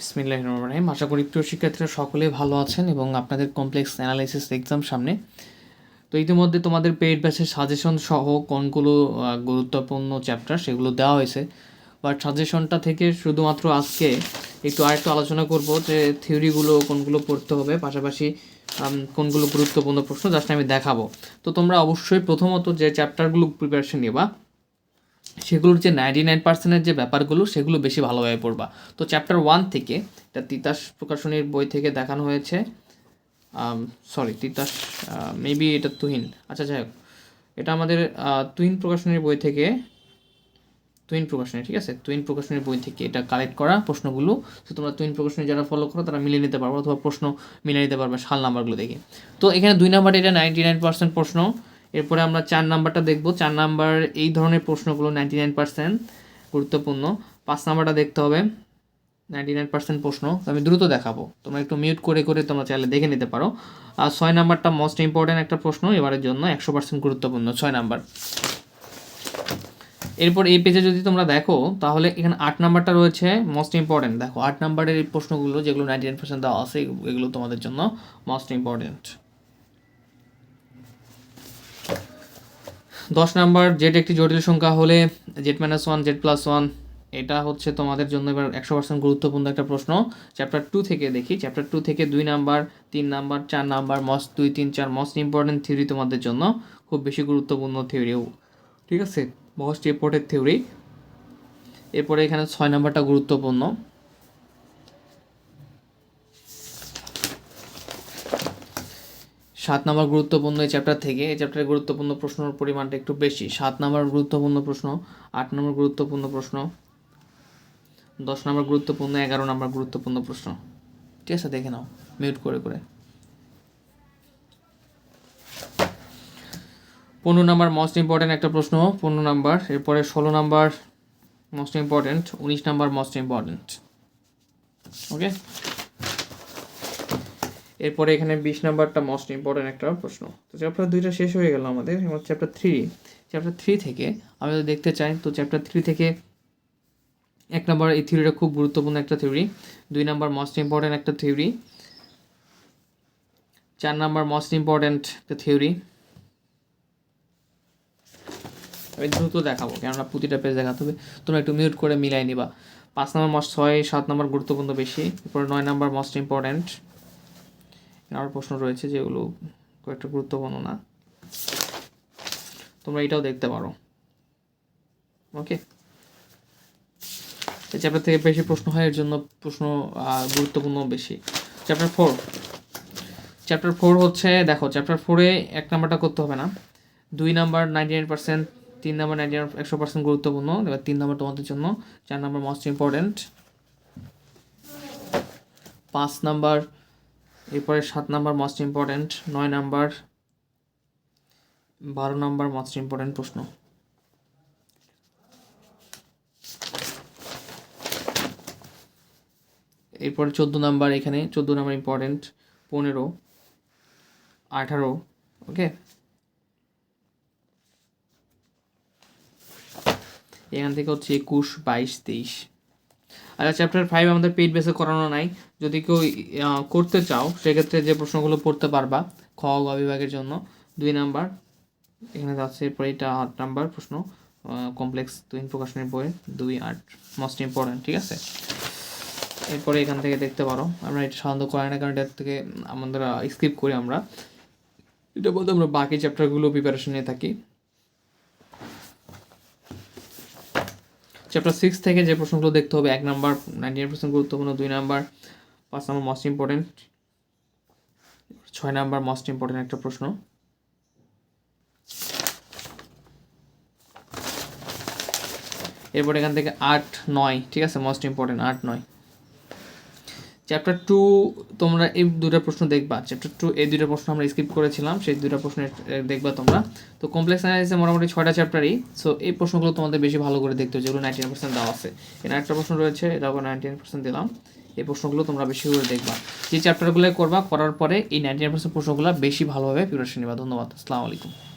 বিসমিল্লাহ রহিম আশা করি প্রিয় শিক্ষার্থীরা সকলে ভালো আছেন এবং আপনাদের কমপ্লেক্স অ্যানালাইসিস এক্সাম সামনে। তো ইতিমধ্যে তোমাদের পেইড ব্যাচের সাজেশন সহ কোনগুলো গুরুত্বপূর্ণ চ্যাপ্টার সেগুলো দেওয়া হয়েছে। বাট সাজেশনটা থেকে শুধুমাত্র আজকে একটু আরেকটু আলোচনা করব যে থিওরিগুলো কোনগুলো পড়তে হবে, পাশাপাশি কোনগুলো গুরুত্বপূর্ণ প্রশ্ন জাস্ট আমি দেখাবো। তো তোমরা অবশ্যই প্রথমত যে চ্যাপ্টারগুলো প্রিপারেশন নেবা সেগুলোর যে নাইনটি নাইন পার্সেন্টের যে ব্যাপারগুলো, সেগুলো বেশি ভালোভাবে পড়বা। তো চ্যাপ্টার ওয়ান থেকে, এটা তিতাস প্রকাশনীর বই থেকে দেখানো হয়েছে। সরি তিতাস মেবি এটা তুহিন। আচ্ছা যাই হোক। এটা আমাদের তুহিন প্রকাশনীর বই থেকে, তুহিন প্রকাশনী, ঠিক আছে? তুহিন প্রকাশনীর বই থেকে এটা কালেক্ট করা প্রশ্নগুলো। তো তোমরা তুইন প্রকাশনী যারা ফলো করো, তারা মিলিয়ে নিতে পারবে অথবা প্রশ্ন মিলিয়ে নিতে পারবে সাল নাম্বারগুলো দেখে। তো এখানে দুই নাম্বার এটা নাইনটি নাইন পার্সেন্ট প্রশ্ন। এরপরে আমরা চার নাম্বারটা দেখব। চার নাম্বার, এই ধরনের প্রশ্নগুলো নাইনটি নাইন পার্সেন্ট গুরুত্বপূর্ণ। পাঁচ নাম্বারটা দেখতে হবে নাইনটি নাইন পার্সেন্ট প্রশ্ন। আমি দ্রুত দেখাবো। তোমরা একটু মিউট করে করে তোমরা চাইলে দেখে নিতে পারো। আর ছয় নাম্বারটা মোস্ট ইম্পর্ট্যান্ট একটা প্রশ্ন এবারের জন্য, একশো পার্সেন্ট গুরুত্বপূর্ণ, ছয় নাম্বার। এরপর এই পেজে যদি তোমরা দেখো, তাহলে এখানে আট নাম্বারটা রয়েছে মোস্ট ইম্পর্ট্যান্ট দেখো, আট নাম্বারের এই প্রশ্নগুলো যেগুলো নাইনটি নাইন পার্সেন্ট দেওয়া আছে, এগুলো তোমাদের জন্য মোস্ট ইম্পর্ট্যান্ট দশ নাম্বার, জেড একটি জটিল সংখ্যা হলে z minus one z plus one এটা হচ্ছে তোমাদের জন্য এবার একশো পার্সেন্ট গুরুত্বপূর্ণ একটা প্রশ্ন। চ্যাপ্টার টু থেকে দেখি। চ্যাপ্টার টু থেকে দুই নাম্বার, তিন নাম্বার, চার নাম্বার মস্ট দুই, তিন, চার মস্ট ইম্পর্টেন্ট থিওরি তোমাদের জন্য। খুব বেশি গুরুত্বপূর্ণ থিওরিও ঠিক আছে? মোস্ট ইম্পর্টেন্ট থিওরি এরপরে এখানে ছয় নাম্বারটা গুরুত্বপূর্ণ। সাত নম্বর গুরুত্বপূর্ণ এই চ্যাপ্টার থেকে এই চ্যাপ্টারের গুরুত্বপূর্ণ প্রশ্নের পরিমাণটা একটু বেশি। সাত নম্বর গুরুত্বপূর্ণ প্রশ্ন, আট নম্বর গুরুত্বপূর্ণ প্রশ্ন, দশ নম্বর গুরুত্বপূর্ণ, এগারো নম্বর গুরুত্বপূর্ণ প্রশ্ন। ঠিক আছে, দেখে নাও মিউট করে করে। পনেরো নাম্বার মোস্ট ইম্পর্ট্যান্ট একটা প্রশ্ন, পনেরো নাম্বার, এরপরে ষোলো নাম্বার মোস্ট ইম্পর্ট্যান্ট উনিশ নাম্বার মোস্ট ইম্পর্ট্যান্ট ওকে এরপরে এখানে বিশ নাম্বারটা মোস্ট ইম্পর্টেন্ট একটা প্রশ্ন। তো চ্যাপ্টার দুইটা শেষ হয়ে গেল আমাদের এবার চ্যাপ্টার থ্রি চ্যাপ্টার থ্রি থেকে আমি যদি দেখতে চাই, তো চ্যাপ্টার থ্রি থেকে এক নম্বর এই থিওরিটা খুব গুরুত্বপূর্ণ একটা থিওরি দুই নাম্বার মোস্ট ইম্পর্টেন্ট একটা থিওরি চার নাম্বার মোস্ট ইম্পর্টেন্ট একটা থিওরি আমি দ্রুত দেখাবো, কেননা প্রতিটা পেজ দেখাতে হবে। তোমরা একটু মিউট করে মিলাই নিবা। পাঁচ নাম্বার মোস্ট ছয়, সাত নম্বর গুরুত্বপূর্ণ বেশি। এরপরে নয় নাম্বার মোস্ট ইম্পর্টেন্ট আরও প্রশ্ন রয়েছে যেগুলো একটা গুরুত্বপূর্ণ না। তোমরা এটাও দেখতে পারো। ওকে এই চ্যাপ্টার থেকে বেশি প্রশ্ন হয়, এর জন্য প্রশ্ন গুরুত্বপূর্ণ বেশি। চ্যাপ্টার ফোর চ্যাপ্টার ফোর হচ্ছে, দেখো চ্যাপ্টার ফোরে এক নাম্বারটা করতে হবে না। দুই নাম্বার নাইনটি নাইন পার্সেন্ট তিন নাম্বার নাইনটি নাইন একশো পার্সেন্ট গুরুত্বপূর্ণ। এবার তিন নাম্বার তোমাদের জন্য। চার নাম্বার মোস্ট ইম্পর্ট্যান্ট পাঁচ নাম্বার এরপরে সাত নাম্বার মোস্ট ইম্পর্ট্যান্ট নয় নাম্বার, বারো নাম্বার মোস্ট ইম্পর্ট্যান্ট প্রশ্ন। এরপরে চোদ্দ নাম্বার এখানে, চোদ্দ নাম্বার ইম্পর্ট্যান্ট পনেরো, আঠারো ওকে এখান থেকে হচ্ছে একুশ, বাইশ, তেইশ। আচ্ছা চ্যাপ্টার ফাইভ আমাদের পেইড বেসে করানো নাই। যদি কেউ করতে চাও, সেক্ষেত্রে যে প্রশ্নগুলো পড়তে পারবা, খ, গ বিভাগের জন্য, দুই নাম্বার, এখানে যাচ্ছে, এরপরে এটা আট নাম্বার প্রশ্ন কমপ্লেক্স তুহিন প্রকাশনের বই দুই, আট মোস্ট ইম্পর্টেন্ট ঠিক আছে? এরপরে এখান থেকে দেখতে পারো, আমরা এটা সাধারণত করাই না, কারণ এটার থেকে আমাদের স্কিপ করি আমরা। এটা বলতে আমরা বাকি চ্যাপ্টারগুলো প্রিপারেশন নিয়ে থাকি। চ্যাপ্টার সিক্স থেকে যে প্রশ্নগুলো দেখতে হবে, এক নাম্বার নাইনটি পার্সেন্ট গুরুত্বপূর্ণ, দুই নাম্বার, পাঁচ নাম্বার মোস্ট ইম্পর্টেন্ট ছয় নাম্বার মোস্ট ইম্পর্টেন্ট একটা প্রশ্ন। এরপর এখান থেকে আট, নয়, ঠিক আছে? মোস্ট ইম্পর্টেন্ট আট, নয়। চ্যাপ্টার টু তোমরা এই দুটা প্রশ্ন দেখবা। চ্যাপ্টার টু এই দুটা প্রশ্ন আমরা স্কিপ করেছিলাম, সেই দুটো প্রশ্ন দেখবা তোমরা। তো কমপ্লেক্স অ্যানালিসিসে মোটামুটি ছয়টা চ্যাপ্টারই সো এই প্রশ্নগুলো তোমাদের বেশি ভালো করে দেখতে হবে যেগুলো নাইনটি পার্সেন্ট দেওয়া আছে। এখানে একটা প্রশ্ন রয়েছে এটা আবার নাইনটি পার্সেন্ট দিলাম। এই প্রশ্নগুলো তোমরা বেশি করে দেখবা। যে চ্যাপ্টারগুলো করবা, করার পরে এই নাইনটি পার্সেন্ট প্রশ্নগুলো বেশি ভালোভাবে প্রিপারেশন নেবা। ধন্যবাদ, আসসালামু আলাইকুম।